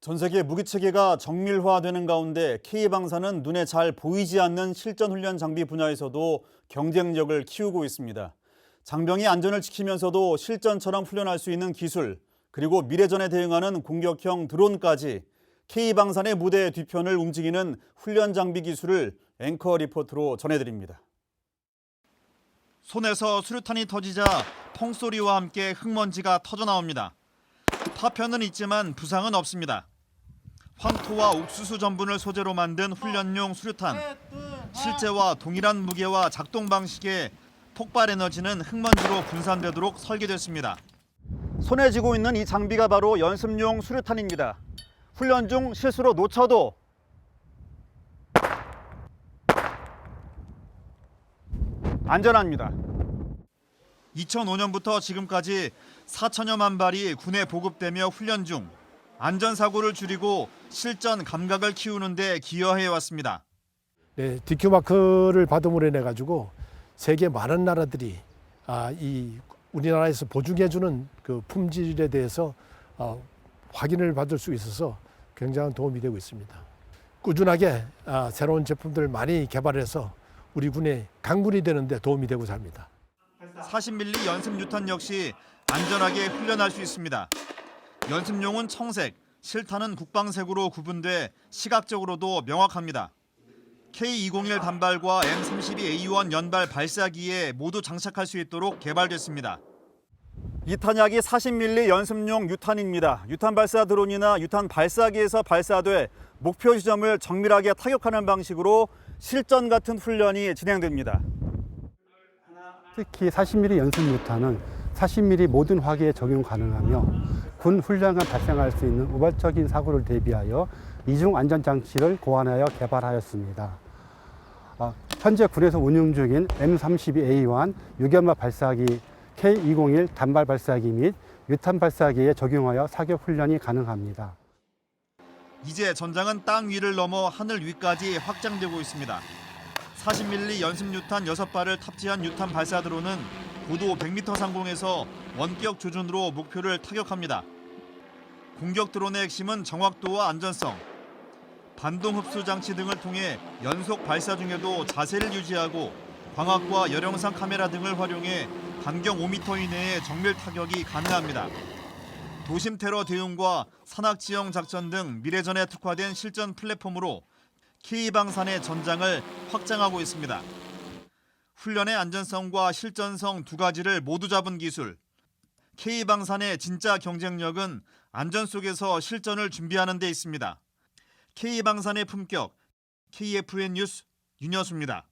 전 세계 무기 체계가 정밀화되는 가운데 K방사는 눈에 잘 보이지 않는 실전 훈련 장비 분야에서도 경쟁력을 키우고 있습니다. 장병이 안전을 지키면서도 실전처럼 훈련할 수 있는 기술, 그리고 미래전에 대응하는 공격형 드론까지 K방산의 무대 뒤편을 움직이는 훈련 장비 기술을 앵커 리포트로 전해드립니다. 손에서 수류탄이 터지자 펑소리와 함께 흙먼지가 터져 나옵니다. 파편은 있지만 부상은 없습니다. 황토와 옥수수 전분을 소재로 만든 훈련용 수류탄. 실제와 동일한 무게와 작동 방식의 폭발 에너지는 흙먼지로 분산되도록 설계됐습니다. 손에 쥐고 있는 이 장비가 바로 연습용 수류탄입니다. 훈련 중 실수로 놓쳐도 안전합니다. 2005년부터 지금까지 4천여만 발이 군에 보급되며 훈련 중 안전사고를 줄이고 실전 감각을 키우는 데 기여해 왔습니다. 네, DQ 마크를 받음으로 인해 가지고 세계 많은 나라들이 아, 이 우리나라에서 보증해주는 그 품질에 대해서 어, 확인을 받을 수 있어서 굉장한 도움이 되고 있습니다. 꾸준하게 아, 새로운 제품들을 많이 개발해서 우리 군의 강군이 되는데 도움이 되고자 합니다. 40mm 연습 유탄 역시 안전하게 훈련할 수 있습니다. 연습용은 청색, 실탄은 국방색으로 구분돼 시각적으로도 명확합니다. K201 단발과 M32A1 연발 발사기에 모두 장착할 수 있도록 개발됐습니다. 이 탄약이 40mm 연습용 유탄입니다. 유탄 발사 드론이나 유탄 발사기에서 발사돼 목표 지점을 정밀하게 타격하는 방식으로 실전 같은 훈련이 진행됩니다. 특히 40mm 연습 유탄은 40mm 모든 화기에 적용 가능하며 군 훈련간 발생할 수 있는 우발적인 사고를 대비하여 이중 안전 장치를 고안하여 개발하였습니다. 아, 현재 군에서 운용 중인 M32A1 유견마 발사기 K201 단발 발사기 및 유탄 발사기에 적용하여 사격 훈련이 가능합니다. 이제 전장은 땅 위를 넘어 하늘 위까지 확장되고 있습니다. 40mm 연습 유탄 6발을 탑재한 유탄 발사 드론은 고도 100m 상공에서 원격 조준으로 목표를 타격합니다. 공격 드론의 핵심은 정확도와 안전성. 반동 흡수 장치 등을 통해 연속 발사 중에도 자세를 유지하고 광학과 열영상 카메라 등을 활용해 반경 5m 이내에 정밀 타격이 가능합니다. 도심 테러 대응과 산악 지형 작전 등 미래전에 특화된 실전 플랫폼으로 K방산의 전장을 확장하고 있습니다. 훈련의 안전성과 실전성 두 가지를 모두 잡은 기술. K방산의 진짜 경쟁력은 안전 속에서 실전을 준비하는 데 있습니다. K방산의 품격, KFN 뉴스 윤여수입니다.